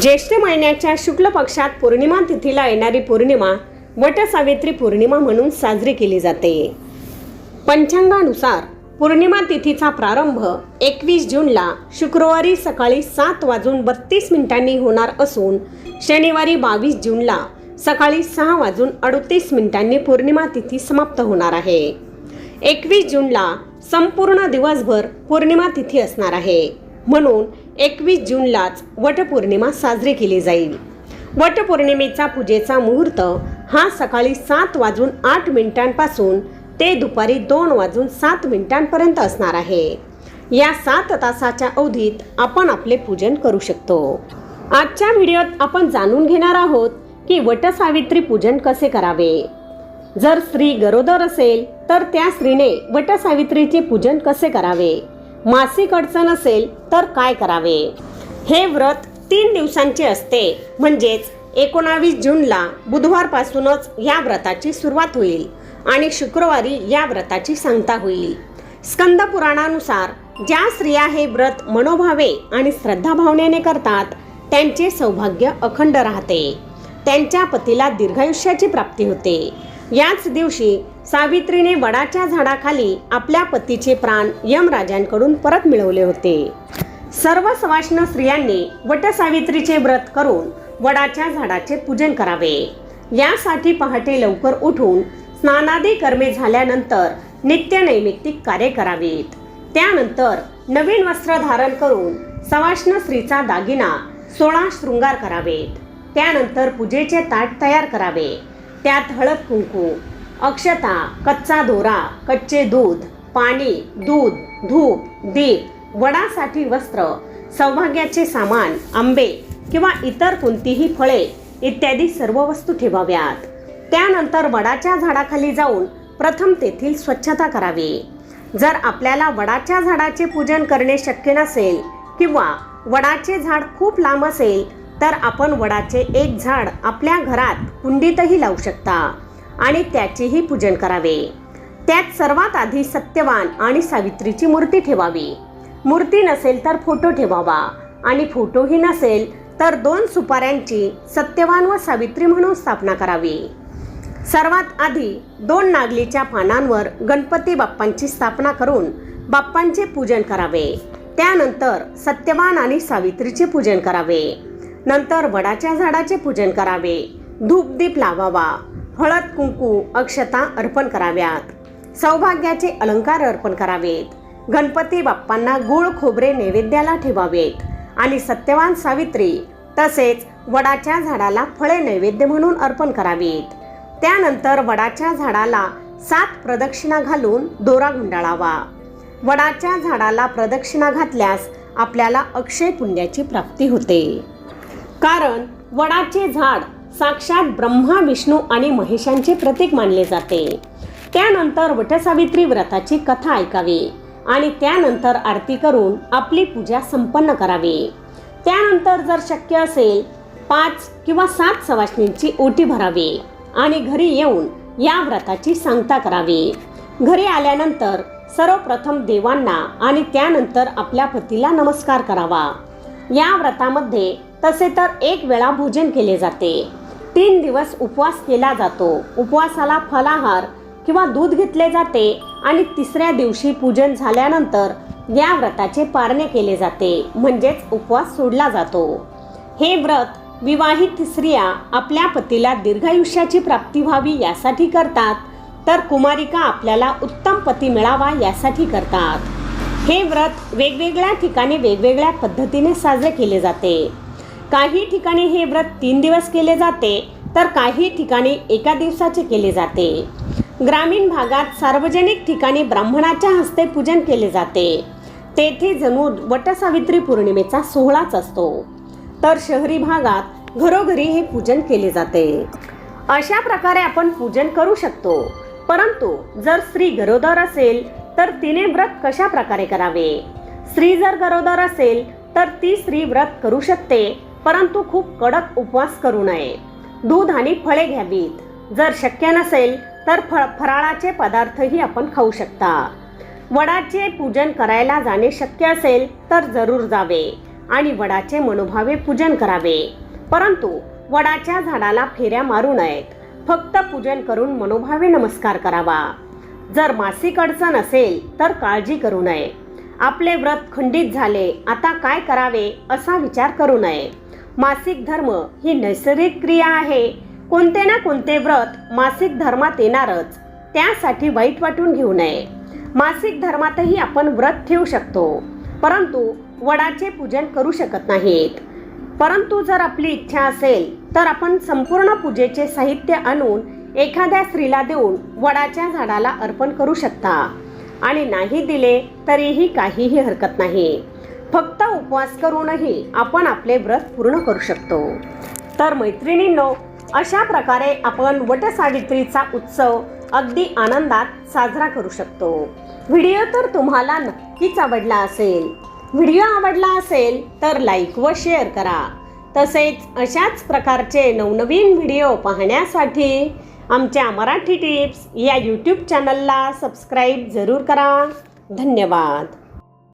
ज्येष्ठ महिन्याच्या शुक्ल पक्षात पौर्णिमा तिथीला येणारी पौर्णिमा वटसावित्री पौर्णिमा म्हणून साजरी केली जाते. पंचांगानुसार पौर्णिमा तिथीचा प्रारंभ एकवीस जूनला शुक्रवारी सकाळी सात वाजून बत्तीस मिनिटांनी होणार असून शनिवारी बावीस जूनला सकाळी सहा वाजून अडतीस मिनिटांनी पौर्णिमा तिथी समाप्त होणार आहे. एकवीस जूनला संपूर्ण दिवसभर पौर्णिमा तिथी असणार आहे. म्हणून एकवीस जूनलाच वटपौर्णिमा साजरी केली जाईल. वटपौर्णिमेचा पूजेचा मुहूर्त हा सकाळी सात वाजून आठ मिनिटांपासून ते दुपारी दोन वाजून सात मिनिटांपर्यंत असणार आहे. या सात तासाच्या अवधीत आपण आपले पूजन करू शकतो. आजच्या व्हिडिओत आपण जाणून घेणार आहोत की वटसावित्री पूजन कसे करावे? जर स्त्री गरोदर असेल तर त्या स्त्रीने वटसावित्रीचे पूजन कसे करावे? मासिक अडचण असेल तर काय करावे? हे व्रत तीन दिवसांचे असते. म्हणजेच एकोणावीस जूनला बुधवारपासूनच या व्रताची सुरुवात होईल आणि शुक्रवारी या व्रताची सांगता होईल. स्कंद पुराणानुसार ज्या स्त्रिया हे व्रत मनोभावे आणि श्रद्धाभावनेने करतात त्यांचे सौभाग्य अखंड राहते. त्यांच्या पतीला दीर्घायुष्याची प्राप्ती होते. याच दिवशी सावित्रीने वडाच्या झाडाखाली आपल्या पतीचे प्राण यमराजांकडून परत मिळवले होते. सर्व सवाष्ण स्त्रियांनी वटसावित्रीचे व्रत करून वडाच्या झाडाचे पूजन करावे. यासाठी पहाटे लवकर उठून स्नानादी कर्मे झाल्यानंतर नित्य नैमित्तिक कार्य करावीत. त्यानंतर नवीन वस्त्र धारण करून सवाष्ण स्त्रीचा दागिना सोळा शृंगार करावेत. त्यानंतर पूजेचे ताट तयार करावे. त्यात हळद कुंकू अक्षता कच्चा दोरा कच्चे दूध पाणी दूध धूप दीप वडासाठी वस्त्र सौभाग्याचे सामान आंबे किंवा इतर कोणतीही फळे इत्यादी सर्व वस्तू ठेवाव्यात. त्यानंतर वडाच्या झाडाखाली जाऊन प्रथम तेथील स्वच्छता करावी. जर आपल्याला वडाच्या झाडाचे पूजन करणे शक्य नसेल किंवा वडाचे झाड खूप लांब असेल तर आपण वडाचे एक झाड आपल्या घरात कुंडीतही लावू शकता. आणि त्याचेही पूजन करावे. त्यात सर्वात आधी सत्यवान आणि सावित्रीची मूर्ती ठेवावी. मूर्ती नसेल तर फोटो ठेवावा. आणि फोटोही नसेल तर दोन सुपाऱ्यांची सत्यवान व सावित्री म्हणून स्थापना करावी. सर्वात आधी दोन नागलीच्या पानांवर गणपती बाप्पांची स्थापना करून बाप्पांचे पूजन करावे. त्यानंतर सत्यवान आणि सावित्रीचे पूजन करावे. नंतर वडाच्या झाडाचे पूजन करावे. धूपदीप लावावा. हळद कुंकू अक्षता अर्पण कराव्यात. सौभाग्याचे अलंकार अर्पण करावेत. गणपती बाप्पांना गुळ खोबरे नैवेद्याला ठेवावेत. आणि सत्यवान सावित्री तसेच वडाच्या झाडाला फळे नैवेद्य म्हणून अर्पण करावीत. त्यानंतर वडाच्या झाडाला सात प्रदक्षिणा घालून दोरा गुंडाळावा. वडाच्या झाडाला प्रदक्षिणा घातल्यास आपल्याला अक्षय पुण्याची प्राप्ती होते. कारण वडाचे झाड साक्षात ब्रह्मा विष्णू आणि महेशांचे प्रतीक मानले जाते. त्यानंतर वटसावित्री व्रताची कथा ऐकावी आणि त्यानंतर आरती करून आपली पूजा संपन्न करावी. त्यानंतर जर शक्य असेल पाच किंवा सात सवासणींची ओटी भरावी आणि घरी येऊन या व्रताची सांगता करावी. घरी आल्यानंतर सर्वप्रथम देवांना आणि त्यानंतर आपल्या पतीला नमस्कार करावा. या व्रतामध्ये तसे तर एक वेळा भोजन केले जाते. तीन दिवस उपवास केला जातो. उपवासाला फलाहार किंवा दूध घेतले जाते आणि तिसऱ्या दिवशी पूजन झाल्यानंतर या व्रताचे पारणे केले जाते. म्हणजेच उपवास सोडला जातो. हे व्रत विवाहित स्त्रिया आपल्या पतीला दीर्घायुष्याची प्राप्ती व्हावी यासाठी करतात तर कुमारिका आपल्याला उत्तम पती मिळावा यासाठी करतात. हे व्रत वेगवेगळ्या ठिकाणी वेगवेगळ्या पद्धतीने साजरे केले जाते. काही ठिकाणी हे व्रत तीन दिवस केले जाते तर काही ठिकाणी एका दिवसाचे केले जाते. ग्रामीण भागात सार्वजनिक ठिकाणी ब्राह्मणाच्या हस्ते पूजन केले जाते. तेथे जणू वटसावित्री पौर्णिमेचा सोहळाच असतो. तर शहरी भागात घरोघरी हे पूजन केले जाते. अशा प्रकारे आपण पूजन करू शकतो. परंतु जर स्त्री गरोदर असेल तर तिने व्रत कशा प्रकारे करावे? स्त्री जर गरोदर असेल तर ती स्त्री व्रत करू शकते. परंतु खूप कडक उपवास करू नये. दूध आणि फळे घ्यावीत. जर शक्य नसेल तर फळ फराळाचे पदार्थही आपण खाऊ शकता. वडाचे पूजन करायला जाणे शक्य असेल तर जरूर जावे आणि वडाचे मनोभावे पूजन करावे. परंतु वडाच्या झाडाला फेऱ्या मारू नयेत. फक्त पूजन करून मनोभावे नमस्कार करावा. जर मासिक अडचण असेल तर काळजी करू नये. आपले व्रत खंडित झाले आता काय करावे असा विचार करू नये. मासिक धर्म ही नैसर्गिक क्रिया आहे. कोणते ना कोणते व्रत मासिक धर्मात येणारच. त्यासाठी वाईट वाटून घेऊ नये. मासिक धर्मातही आपण व्रत ठेवू शकतो. परंतु वडाचे पूजन करू शकत नाहीत. परंतु जर आपली इच्छा असेल तर आपण संपूर्ण पूजेचे साहित्य आणून एखाद्या स्त्रीला देऊन वडाच्या झाडाला अर्पण करू शकता. आणि नाही दिले तरीही काहीही हरकत नाही. फक्त उपवास करूनही आपण आपले व्रत पूर्ण करू शकतो. तर मैत्रिणींनो अशा प्रकारे आपण वटसावित्रीचा उत्सव अगदी आनंदात साजरा करू शकतो. व्हिडिओ तर तुम्हाला नक्कीच आवडला असेल. व्हिडिओ आवडला असेल तर लाईक व शेअर करा. तसेच अशाच प्रकारचे नवनवीन व्हिडिओ पाहण्यासाठी आमच्या मराठी टिप्स या यूट्यूब चॅनलला सबस्क्राईब जरूर करा. धन्यवाद.